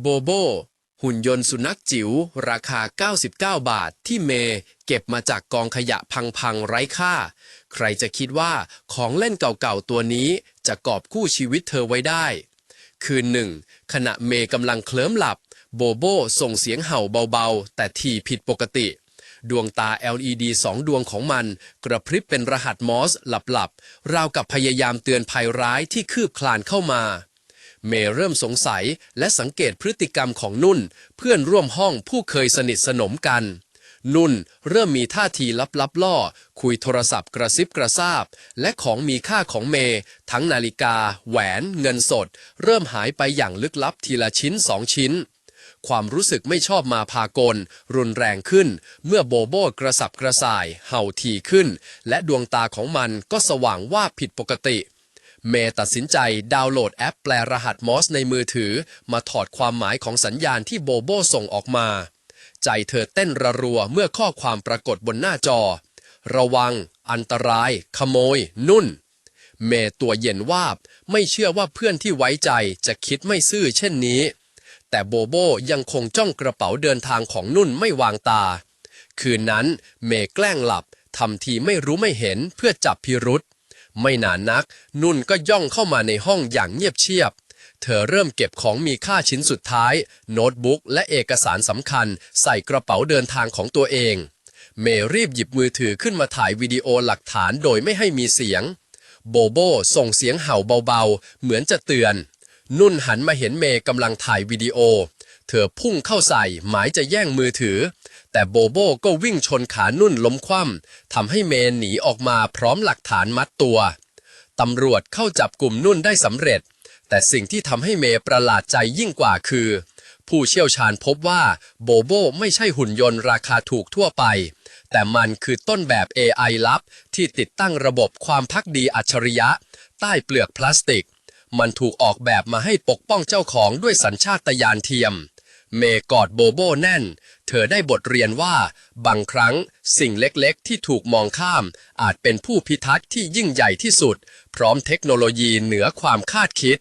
โบโบ หุ่นยนต์สุนัขจิ๋ว ราคา 99 บาท ที่เมเก็บมาจากกองขยะพังๆ ไร้ค่า ใครจะคิดว่าของเล่นเก่าๆ ตัวนี้จะกอบกู้ชีวิตเธอไว้ได้ คืนหนึ่ง ขณะเมกำลังเคลิ้มหลับ โบโบส่งเสียงเห่าเบาๆ แต่ทีผิดปกติ ดวงตา LED สองดวงของมัน กระพริบเป็นรหัสมอสหลับๆ ราวกับพยายามเตือนภัยร้ายที่คืบคลานเข้ามา เมย์เริ่มสงสัยและสังเกตพฤติกรรมของนุ่น เพื่อนร่วมห้องผู้เคยสนิทสนมกัน นุ่นเริ่มมีท่าทีลับๆล่อ คุยโทรศัพท์กระซิบกระซาบ และของมีค่าของเมย์ทั้งนาฬิกา แหวน เงินสด เริ่มหายไปอย่างลึกลับทีละชิ้นสองชิ้น ความรู้สึกไม่ชอบมาพากล รุนแรงขึ้น เมื่อโบโบกระสับกระส่าย เห่าทีขึ้น และดวงตาของมันก็สว่างว่าผิดปกติ เมย์ตัดสินใจดาวน์โหลดแอปแปลรหัสมอสในมือถือ มาถอดความหมายของสัญญาณที่โบโบส่งออกมา ใจเธอเต้นระรัวเมื่อข้อความปรากฏบนหน้าจอ ระวัง อันตราย ขโมย นุ่น เมย์ตัวเย็นวาบ ไม่เชื่อว่าเพื่อนที่ไว้ใจจะคิดไม่ซื่อเช่นนี้ แต่โบโบยังคงจ้องกระเป๋าเดินทางของนุ่นไม่วางตา คืนนั้นเมย์แกล้งหลับทำทีไม่รู้ไม่เห็นเพื่อจับพิรุษ ไม่นานนัก นุ่นก็ย่องเข้ามาในห้องอย่างเงียบเชียบ เธอเริ่มเก็บของมีค่าชิ้นสุดท้าย โน้ตบุ๊กและเอกสารสำคัญ ใส่กระเป๋าเดินทางของตัวเอง เมรีบหยิบมือถือขึ้นมาถ่ายวิดีโอหลักฐานโดยไม่ให้มีเสียง โบโบส่งเสียงเห่าเบาๆ เหมือนจะเตือน นุ่นหันมาเห็นเมย์กำลังถ่ายวิดีโอ เธอพุ่งเข้าใส่ หมายจะแย่งมือถือ แต่โบโบก็วิ่งชนขานุ่นล้มคว่ำทำให้เมย์หนีออกมาพร้อมหลักฐานมัดตัวตำรวจเข้าจับกลุ่มนุ่นได้สำเร็จ แต่สิ่งที่ทำให้เมย์ประหลาดใจยิ่งกว่าคือ ผู้เชี่ยวชาญพบว่าโบโบไม่ใช่หุ่นยนต์ราคาถูกทั่วไป แต่มันคือต้นแบบ AI ลับ ที่ติดตั้งระบบความพักดีอัจฉริยะ ใต้เปลือกพลาสติก มันถูกออกแบบมาให้ปกป้องเจ้าของด้วยสัญชาตญาณเทียม เมกอดโบโบแน่น เธอได้บทเรียนว่า บางครั้งสิ่งเล็กๆ ที่ถูกมองข้าม อาจเป็นผู้พิทักษ์ที่ยิ่งใหญ่ที่สุด พร้อมเทคโนโลยีเหนือความคาดคิด